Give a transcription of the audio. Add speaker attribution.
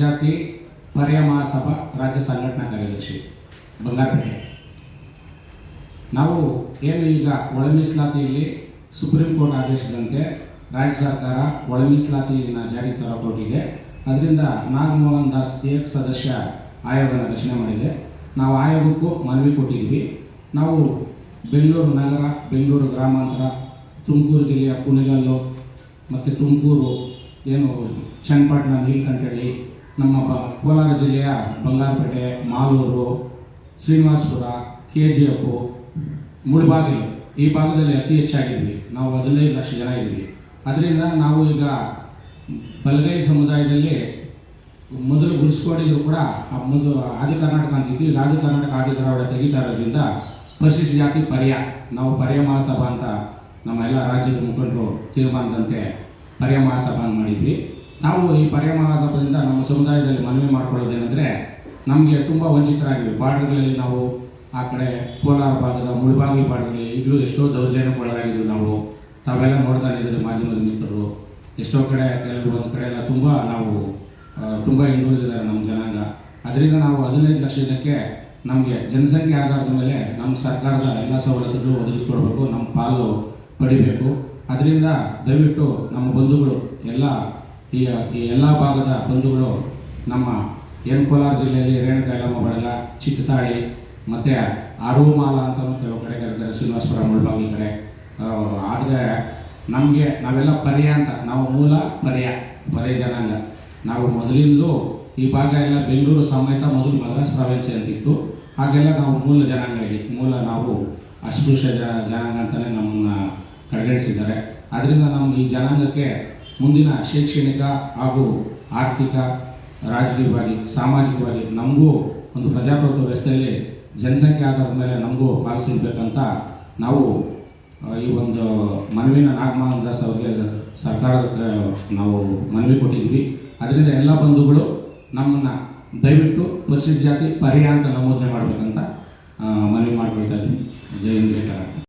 Speaker 1: ಜಾತಿ ಪರ್ಯ ಮಹಾಸಭಾ, ರಾಜ್ಯ ಸಂಘಟನಾ ಕಾರ್ಯದರ್ಶಿ, ಬಂಗಾರಪೇಟೆ. ನಾವು ಏನು ಈಗ ಒಳ ಮೀಸಲಾತಿಯಲ್ಲಿ ಸುಪ್ರೀಂ ಕೋರ್ಟ್ ಆದೇಶದಂತೆ ರಾಜ್ಯ ಸರ್ಕಾರ ಒಳ ಜಾರಿ ಜಾರಿಗೆ ತರಕೊಟ್ಟಿದೆ. ಅದರಿಂದ ನಾಗಮೋಹನ್ ದಾಸ್ ಏಕ ಸದಸ್ಯ ಆಯೋಗನ ರಚನೆ ಮಾಡಿದೆ. ನಾವು ಆಯೋಗಕ್ಕೂ ಮನವಿ ಕೊಟ್ಟಿದ್ವಿ ನಾವು ಬೆಂಗಳೂರು ನಗರ, ಬೆಂಗಳೂರು ಗ್ರಾಮಾಂತರ, ತುಮಕೂರು ಜಿಲ್ಲೆಯ ಕುಣಿಗಲ್ಲು ಮತ್ತು ತುಮಕೂರು ಏನು ಚನ್ನಪಟ್ಟಣ ನೀಲಕಂಠಳ್ಳಿ ನಮ್ಮ ಬ, ಕೋಲಾರ ಜಿಲ್ಲೆಯ Bangarpet, Malur, Srinivaspur K G F Mulbagal ಈ ಭಾಗದಲ್ಲಿ ಅತಿ ಹೆಚ್ಚಾಗಿದ್ವಿ. ನಾವು ಹದಿನೈದು ಲಕ್ಷ ಜನ ಇದ್ವಿ. ಅದರಿಂದ ನಾವು ಈಗ ಬಲಗೈ ಸಮುದಾಯದಲ್ಲಿ ಮೊದಲು ಗುಡಿಸ್ಕೊಂಡಿದ್ರು ಕೂಡ ಆ ಮೊದಲು ಆದಿ ಕರ್ನಾಟಕ ಅಂತಿದ್ವಿ ಈಗ ಆದಿ ಕರ್ನಾಟಕ, ಆದಿ ಕರಾವಳಿ ತೆಗಿತಾ ಇರೋದ್ರಿಂದ ಪರಿಶಿಷ್ಟ ಜಾತಿ ಪರ್ಯ, ನಾವು ಪರ್ಯ ಮಹಾಸಭಾ ಅಂತ ನಮ್ಮ ಎಲ್ಲ ರಾಜ್ಯದ ಮುಖಂಡರು ತೀರ್ಮಾನದಂತೆ ಪರ್ಯ ಮಹಾಸಭಾನ ಮಾಡಿದ್ವಿ. ನಾವು ಈ ಪರ್ಯಾಯ ಮಹಾಸಭಾದಿಂದ ನಮ್ಮ ಸಮುದಾಯದಲ್ಲಿ ಮನವಿ ಮಾಡ್ಕೊಳ್ಳೋದೇನೆಂದರೆ, ನಮಗೆ ತುಂಬ ವಂಚಿತರಾಗಿವೆ. ಬಾರ್ಡರ್ಗಳಲ್ಲಿ ನಾವು ಆ ಕಡೆ ಕೋಲಾರ ಭಾಗದ ಮುಳಬಾಗಿಲು ಬಾರ್ಡರ್ಗಳಲ್ಲಿ ಈಗಲೂ ಎಷ್ಟೋ ದೌರ್ಜನ್ಯಗೊಳಗಾಗಿದ್ವಿ ನಾವು, ತಾವೆಲ್ಲ ನೋಡ್ತಾ ಇದ್ದೀರಿ ಮಾಧ್ಯಮದ ಮಿತ್ರರು. ಎಷ್ಟೋ ಕಡೆ ಕೆಲವು ಒಂದು ಕಡೆ ಎಲ್ಲ ತುಂಬ ನಾವು ತುಂಬ ಹಿಂದುಳಿದಿದ್ದಾರೆ ನಮ್ಮ ಜನಾಂಗ. ಅದರಿಂದ ನಾವು ಹದಿನೈದು ಲಕ್ಷದಕ್ಕೆ ನಮಗೆ ಜನಸಂಖ್ಯೆ ಆಧಾರದ ಮೇಲೆ ನಮ್ಮ ಸರ್ಕಾರದ ಎಲ್ಲ ಸವಲತ್ತುಗಳು ಒದಗಿಸ್ಕೊಡ್ಬೇಕು, ನಮ್ಮ ಪಾಲು ಪಡಿಬೇಕು. ಅದರಿಂದ ದಯವಿಟ್ಟು ನಮ್ಮ ಬಂಧುಗಳು, ಎಲ್ಲ ಈ ಈ ಎಲ್ಲ ಭಾಗದ ಬಂಧುಗಳು, ನಮ್ಮ ಏನು ಕೋಲಾರ ಜಿಲ್ಲೆಯಲ್ಲಿ ರೇಣುಕಾಯಲಮ್ಮ ಬಳಗ ಚಿಕ್ಕತಾಳಿ, ಮತ್ತು ಅರುಮಾಲ ಅಂತಲೂ ಕೆಲವು ಕಡೆ ಕರೀತಾರೆ, ಶ್ರೀನಿವಾಸಪುರ ಮುಳ್ಬಾಗಿ ಕಡೆ. ಆದರೆ ನಮಗೆ ನಾವೆಲ್ಲ ಪರ್ಯ ಅಂತ, ನಾವು ಮೂಲ ಪರ್ಯ ಪರ್ಯ ಜನಾಂಗ. ನಾವು ಮೊದಲಿಂದಲೂ ಈ ಭಾಗ ಎಲ್ಲ ಬೆಂಗಳೂರು ಸಮೇತ ಮೊದಲು ಮದ್ರಾಸ್ ಪ್ರಾವಿನ್ಸಿ ಅಂತಿತ್ತು. ಹಾಗೆಲ್ಲ ನಾವು ಮೂಲ ಜನಾಂಗ ಇಲ್ಲಿ, ಮೂಲ ನಾವು ಅಸ್ಪೃಶ್ಯ ಜನ ಜನಾಂಗ ಅಂತಲೇ ನಮ್ಮನ್ನ ಕಡೆಗಣಿಸಿದ್ದಾರೆ ಅದರಿಂದ ನಾವು ಈ ಜನಾಂಗಕ್ಕೆ ಮುಂದಿನ ಶೈಕ್ಷಣಿಕ ಹಾಗೂ ಆರ್ಥಿಕ, ರಾಜಕೀಯವಾಗಿ, ಸಾಮಾಜಿಕವಾಗಿ ನಮಗೂ ಒಂದು ಪ್ರಜಾಪ್ರಭುತ್ವ ವ್ಯವಸ್ಥೆಯಲ್ಲಿ ಜನಸಂಖ್ಯೆ ಆಧಾರದ ಮೇಲೆ ನಮಗೂ ಪಾಲಿಸಿರ್ಬೇಕಂತ ನಾವು ಈ ಒಂದು ಮನವಿನ ನಾಗಮೋಹನ್ ದಾಸ್ ಅವರಿಗೆ ಸರ್ಕಾರಕ್ಕೆ ನಾವು ಮನವಿ ಕೊಟ್ಟಿದ್ವಿ ಅದರಿಂದ ಎಲ್ಲ ಬಂಧುಗಳು ನಮ್ಮನ್ನು ದಯವಿಟ್ಟು ಪರಿಶಿಷ್ಟ ಜಾತಿ ಪರ್ಯ ಅಂತ ನಮೂದನೆ ಮಾಡಬೇಕಂತ ಮನವಿ ಮಾಡ್ಕೊಳ್ತಾ ಇದ್ವಿ ಜೈ ಹಿಂದ್